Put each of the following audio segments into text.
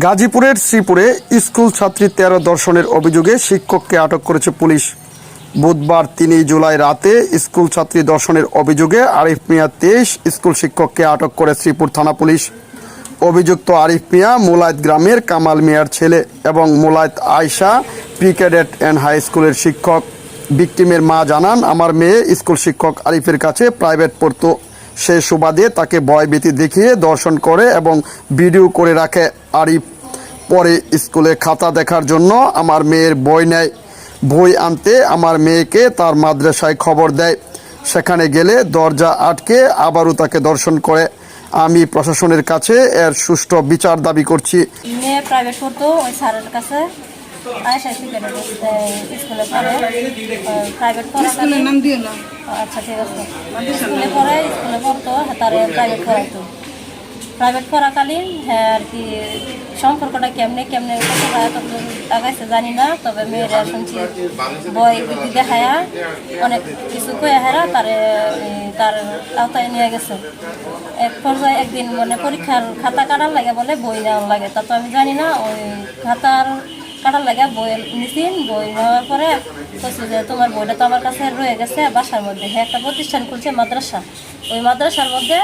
গাজীপুরের শ্রীপুরে স্কুল ছাত্রী তেরো দর্শনের অভিযোগে শিক্ষককে আটক করেছে পুলিশ। বুধবার তিনই জুলাই রাতে স্কুল ছাত্রী দর্শনের অভিযোগে আরিফ মিয়া তেইশ স্কুল শিক্ষককে আটক করে শ্রীপুর থানা পুলিশ। অভিযুক্ত আরিফ মিয়া মোলায়েত গ্রামের কামাল মিয়ার ছেলে এবং মোলায়েত Ayesha pre cadet and high স্কুলের শিক্ষক। ভিকটিমের মা জানান, আমার মেয়ে স্কুল শিক্ষক আরিফের কাছে প্রাইভেট পড়তো। সে সুবাদে তাকে ভয়ভীতি দেখিয়ে দর্শন করে এবং ভিডিও করে রাখে। আরিফ পরে স্কুলে খাতা দেখার জন্য আমার মেয়ের বই নেয়। বই আনতে আমার মেয়েকে তার মাদ্রাসায় খবর দেয়। সেখানে গেলে দরজা আটকে আবারও তাকে দর্শন করে। আমি প্রশাসনের কাছে এর সুষ্ঠু বিচার দাবি করছি। মেয়ে প্রাইভেট পড়তো ওই স্যারের কাছে স্কুলে পড়ে। প্রাইভেট পড়ে নাম দিও না। আচ্ছা ঠিক আছে। স্কুলে পড়ে স্কুলে পড়তো তার প্রাইভেট পড়াইতো। প্রাইভেট পড়াকালীন হ্যাঁ আর কি, সম্পর্কটা কেমনে কেমনে আগাইছে জানি না, তবে মেয়েরা শুনছি বই দেখায়া, অনেক কিছু কয়ে হেরা, তারে তার আওতায় নিয়ে গেছে। এক পর্যায়ে একদিন মানে পরীক্ষার খাতা কাটার লাগে বলে বই নেওয়ার লাগে। তা তো আমি জানি না, ওই খাতার কাটার লাগে, বই নিছিন বই নেওয়ার পরে কইছে যে তোমার বইটা তো আমার কাছে রয়ে গেছে, বাসার মধ্যে। হ্যাঁ একটা প্রতিষ্ঠান খুলছে মাদ্রাসা। ওই মাদ্রাসার মধ্যে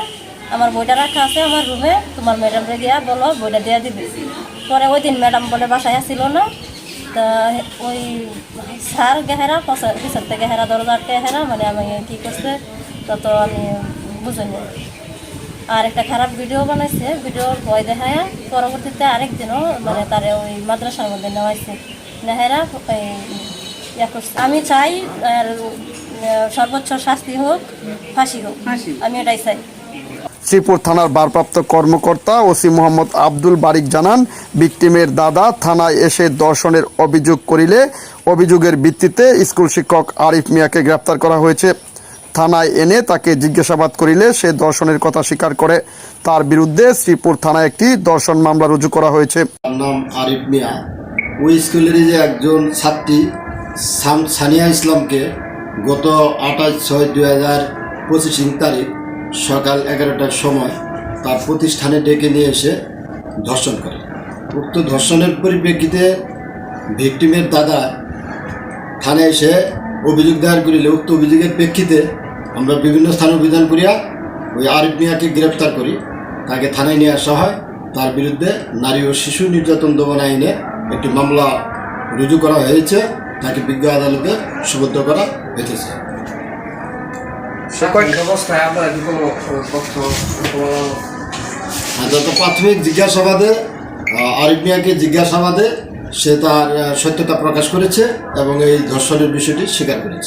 আমার বইটা রাখা আছে আমার রুমে তোমার ম্যাডামরে গিয়া বলো বইটা দিয়ে দিবে। পরে ওই দিন ম্যাডাম বলে বাসায় আসছিল না। তা ওই স্যার গেহেরা পিছর থেকে হেরা দরজা আটকে হেরা মানে আমি কি করছে তত আমি বুঝিনি। আর একটা খারাপ ভিডিও বানাইছে ভিডিওর ভয় দেখায় পরবর্তীতে আরেকদিনও মানে তারে ওই মাদ্রাসার মধ্যে নেওয়া হয়েছে নেহেরা এই আমি চাই আর, সর্বোচ্চ শাস্তি হোক ফাঁসি হোক। আমি এটাই চাই। শ্রীপুর থানার ভারপ্রাপ্ত কর্মকর্তা ওসি মোহাম্মদ আব্দুল বারিক জানান, ভিকটিমের দাদা থানায় এসে দর্শনের অভিযোগ করিলে অভিযোগের ভিত্তিতে স্কুল শিক্ষক আরিফ মিয়াকে গ্রেপ্তার করা হয়েছে। থানায় এনে তাকে জিজ্ঞাসাবাদ করিলে সে দর্শনের কথা স্বীকার করে। তার বিরুদ্ধে শ্রীপুর থানায় একটি দর্শন মামলা রুজু করা হয়েছে। নাম আরিফ মিয়া। ওই স্কুলেরই যে একজন ছাত্রী সানিয়া ইসলামকে গত আঠাশ ছয় দুই হাজার পঁচিশ তারিখ সকাল এগারোটার সময় তার প্রতিষ্ঠানে ডেকে নিয়ে এসে ধর্ষণ করে। উক্ত ধর্ষণের পরিপ্রেক্ষিতে ভিকটিমের দাদা থানায় এসে অভিযোগ দায়ের করিলে, উক্ত অভিযোগের প্রেক্ষিতে আমরা বিভিন্ন স্থানে অভিযান করিয়া ওই আরিফ মিয়াকে গ্রেপ্তার করি। তাকে থানায় নিয়ে আসা হয়। তার বিরুদ্ধে নারী ও শিশু নির্যাতন দমন আইনে একটি মামলা রুজু করা হয়েছে। তাকে বিজ্ঞ আদালতে সুবদ্ধ করা হয়েছে। অবস্থায় আপনারা কি কোনো তথ্য যত প্রাথমিক জিজ্ঞাসাবাদে আরিফ মিয়াকে জিজ্ঞাসাবাদে সে তার সত্যতা প্রকাশ করেছে এবং এই ধর্ষণের বিষয়টি স্বীকার করেছে